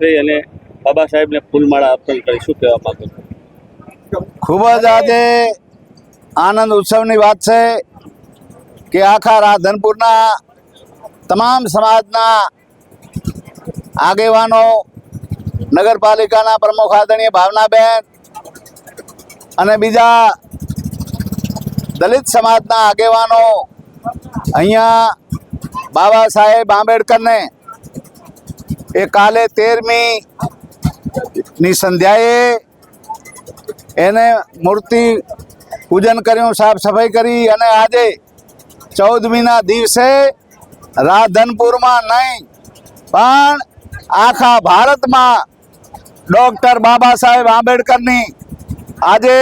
થઈ અને બાબા સાહેબને ફૂલમાળા અર્પણ કરી. શું કહેવા માંગુ ખૂબ જ આજે આનંદ ઉત્સવની વાત છે કે આખા રાધનપુરના તમામ સમાજના આગેવાનો, નગરપાલિકાના પ્રમુખ આદરણીય ભાવનાબેન અને બીજા દલિત સમાજના આગેવાનો અહીંયા બાબા સાહેબ આંબેડકરને એ કાલે તેરમી ની સંધ્યાએ એને મૂર્તિ પૂજન કર્યું, સાફ સફાઈ કરી અને આજે ચૌદમીના દિવસે રાધનપુરમાં નહીં, પણ આખા ભારતમાં ડૉક્ટર બાબા સાહેબ આંબેડકરની આજે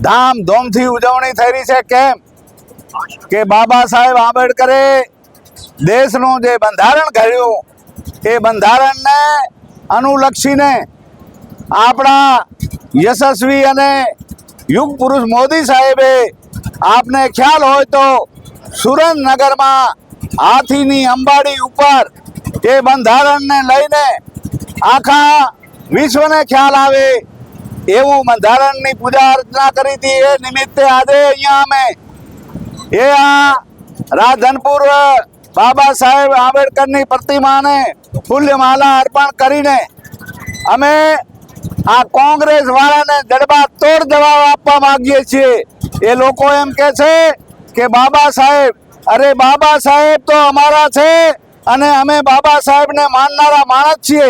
ધામધૂમથી ઉજવણી થઈ રહી છે. કેમ? કે બાબા સાહેબ આંબેડકરે દેશનું જે બંધારણ ઘડ્યું એ બંધારણને અનુલક્ષીને આપણા યશસ્વી અને યુગ પુરુષ મોદી સાહેબે આપને ખ્યાલ હોય તો સુરેન્દ્રનગરમાં હાથીની અંબાડી ઉપર એ બંધારણને લઈને આખા વિશ્વને ખ્યાલ આવે એવું બંધારણની પૂજા અર્ચના કરી હતી. એ નિમિત્તે આજે અહીંયા અમે એ આ રાધનપુર બાબા સાહેબ આંબેડકરની પ્રતિમાને ફૂલ્યમાલા અર્પણ કરીને અમે આ કોંગ્રેસ વાળાને જડબા તોડ જવાબ આપવા માંગીએ છીએ. એ લોકો એમ કે છે કે, બાબા સાહેબ, અરે બાબા સાહેબ તો અમારા છે અને અમે બાબા સાહેબને માનનારા માણસ છીએ.